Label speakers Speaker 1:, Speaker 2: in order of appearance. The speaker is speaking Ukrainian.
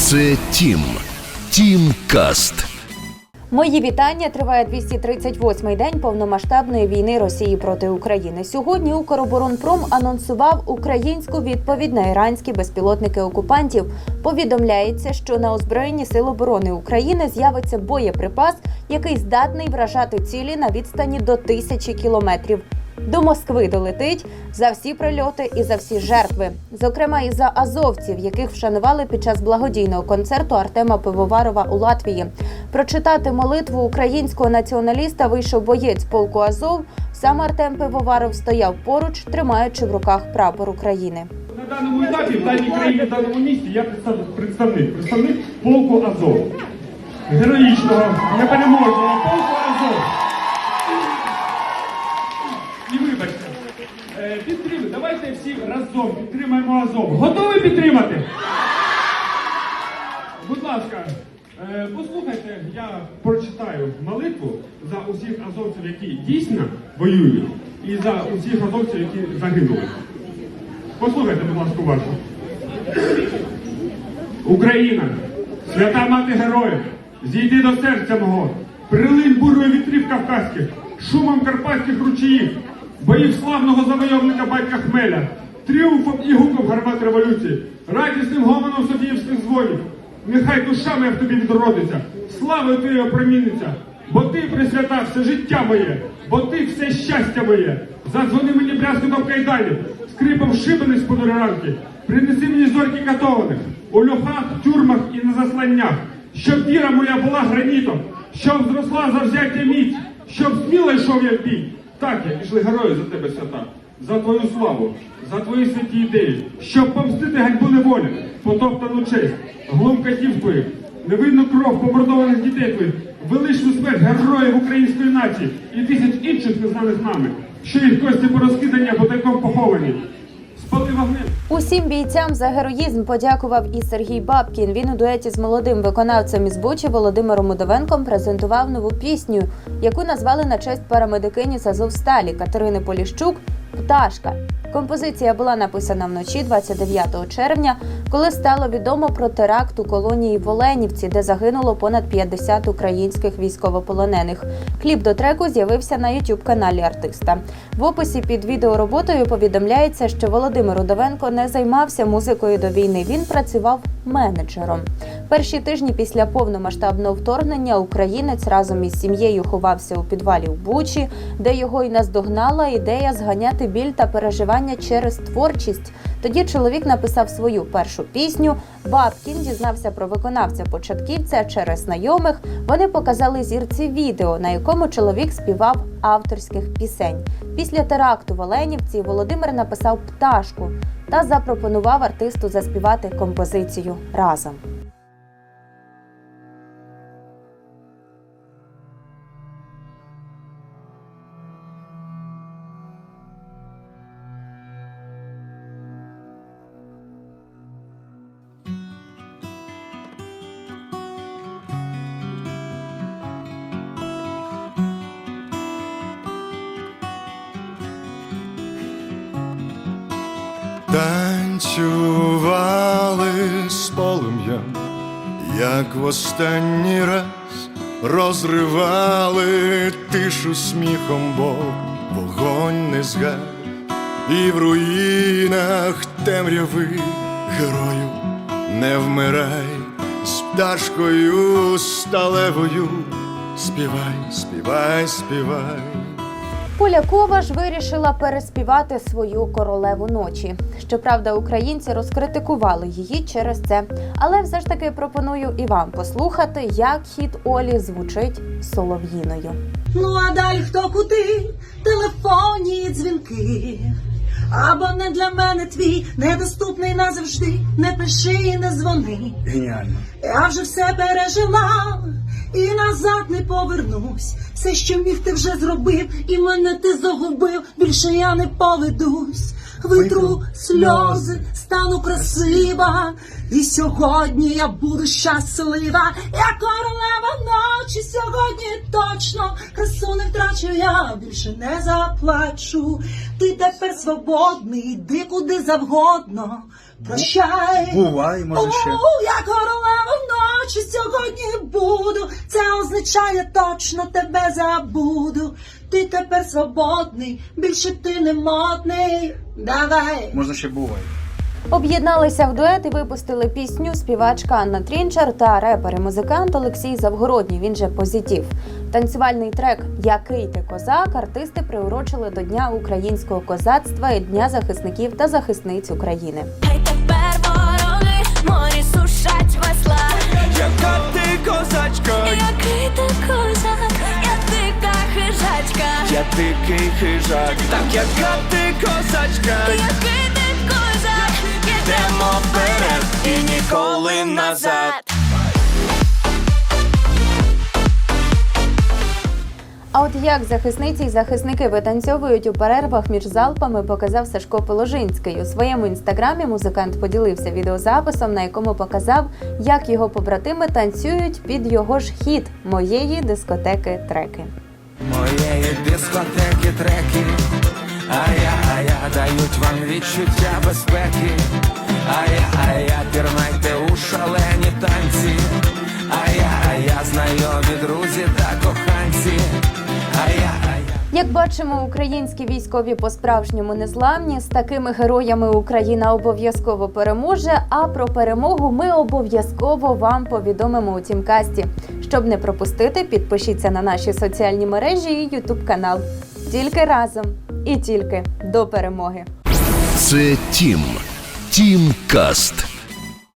Speaker 1: Це Тім. Тім Каст.
Speaker 2: Мої вітання. Триває 238-й день повномасштабної війни Росії проти України. Сьогодні Укроборонпром анонсував українську відповідь на іранські безпілотники окупантів. Повідомляється, що на озброєнні Сил оборони України з'явиться боєприпас, який здатний вражати цілі на відстані до тисячі кілометрів. До Москви долетить за всі прильоти і за всі жертви, зокрема і за азовців, яких вшанували під час благодійного концерту Артема Пивоварова у Латвії. Прочитати молитву українського націоналіста вийшов боєць полку Азов. Сам Артем Пивоваров стояв поруч, тримаючи в руках прапор України.
Speaker 3: На даному етапі в даній країні, в даному місті я представ- представник, представник полку Азов. Героїчного, непереможного полку Азов. І вибачте, е, підтримуйте, давайте всі разом підтримаємо Азов. Готові підтримати? Будь ласка, е, послухайте, я прочитаю молитву за усіх азовців, які дійсно воюють, і за усіх азовців, які загинули. Послухайте, будь ласка, уважно. Україна, свята мати героїв, зійди до серця мого, прилинь бурою вітрів кавказьких, шумом карпатських ручаїв, боїв славного завойовника батька Хмеля, тріумфом і гуком гармат революції, радісним гомоном Софіївських дзвонів. Нехай душа моя в тобі відродиться, славою твоєю опроміниться, бо ти присвята все життя моє, бо ти все щастя моє. Задзвони мені брязкотом кайданів, скрипом шибени з ранки, принеси мені зорьки катованих, у льохах, тюрмах і на засланнях, щоб віра моя була гранітом, щоб зросла завзяття міць, щоб сміло йшов я в бій. Так я пішли герої за тебе свята, за твою славу, за твої святі ідеї, щоб помстити ганьбу неволі, потоптану честь, глум катів твоїх, невинну кров помордованих дітей твоїх, величну смерть героїв української нації і тисяч інших незнаних нами, що їх кості порозкидані або тайком поховані. Спали вогнем.
Speaker 2: Усім бійцям за героїзм подякував і Сергій Бабкін. Він у дуеті з молодим виконавцем із Бучі Володимиром Удовенком презентував нову пісню, яку назвали на честь парамедикині з Катерини Поліщук Пташка. Композиція була написана вночі 29 червня, коли стало відомо про теракт у колонії в Оленівці, де загинуло понад 50 українських військовополонених. Кліп до треку з'явився на youtube каналі артиста. В описі під відеороботою повідомляється, що Володимир Удовенко не займався музикою до війни. Він працював менеджером. Перші тижні після повномасштабного вторгнення українець разом із сім'єю ховався у підвалі в Бучі, де його й наздогнала ідея зганяти біль та переживання через творчість. Тоді чоловік написав свою першу пісню. Бабкін дізнався про виконавця початківця через знайомих. Вони показали зірці відео, на якому чоловік співав авторських пісень. Після теракту в Оленівці Володимир написав пташку та запропонував артисту заспівати композицію разом.
Speaker 4: Танцювали з полум'ям, як в останній раз розривали тишу сміхом, бо вогонь не згас, і в руїнах темряви герою не вмирай з пташкою сталевою. Співай, співай, співай.
Speaker 2: Полякова ж вирішила переспівати свою королеву ночі. Щоправда, українці розкритикували її через це. Але все ж таки пропоную і вам послухати, як хіт Олі звучить солов'їною.
Speaker 5: Ну а далі хто куди, телефонні дзвінки. Або не для мене твій, недоступний назавжди, не пиши і не дзвони.
Speaker 6: Геніально.
Speaker 5: Я вже все пережила і назад не повернусь. Все, що міг, ти вже зробив, і мене ти загубив, більше я не поведусь. витру сльози, стану красива. І сьогодні я буду щаслива, я королева ночі. Сьогодні точно красу не втрачу, я більше не заплачу. Ти тепер свободний, йди куди завгодно. Прощай.
Speaker 6: Бувай, може ще.
Speaker 5: О, я королева ночі сьогодні буду. Це означає точно тебе забуду. Ти тепер свободний, більше ти не модний. Давай.
Speaker 6: Можна ще бувай.
Speaker 2: Об'єдналися в дует і випустили пісню співачка Анна Трінчер та репер і музикант Олексій Завгородній. Він же позитив. Танцювальний трек Який ти козак артисти приурочили до Дня українського козацтва і Дня захисників та захисниць України.
Speaker 7: Хай тепер вороги морі сушать весла.
Speaker 8: Яка ти козачка,
Speaker 7: Який ти козак, я дика хижачка.
Speaker 8: я дикий хижак, так яка ти козачка,
Speaker 7: Який
Speaker 8: назад.
Speaker 2: А от як захисниці і захисники витанцьовують у перервах між залпами, показав Сашко Положинський. У своєму інстаграмі музикант поділився відеозаписом, на якому показав, як його побратими танцюють під його ж хіт моєї дискотеки треки.
Speaker 8: Моєї дискотеки треки, а я, а я дають вам відчуття безпеки, коханці, а я, а я.
Speaker 2: Як бачимо, українські військові по-справжньому незламні. З такими героями Україна обов'язково переможе. А про перемогу ми обов'язково вам повідомимо у тімкасті. Щоб не пропустити, підпишіться на наші соціальні мережі і Ютуб канал. Тільки разом і тільки до перемоги.
Speaker 1: Це Тім. Тім Каст.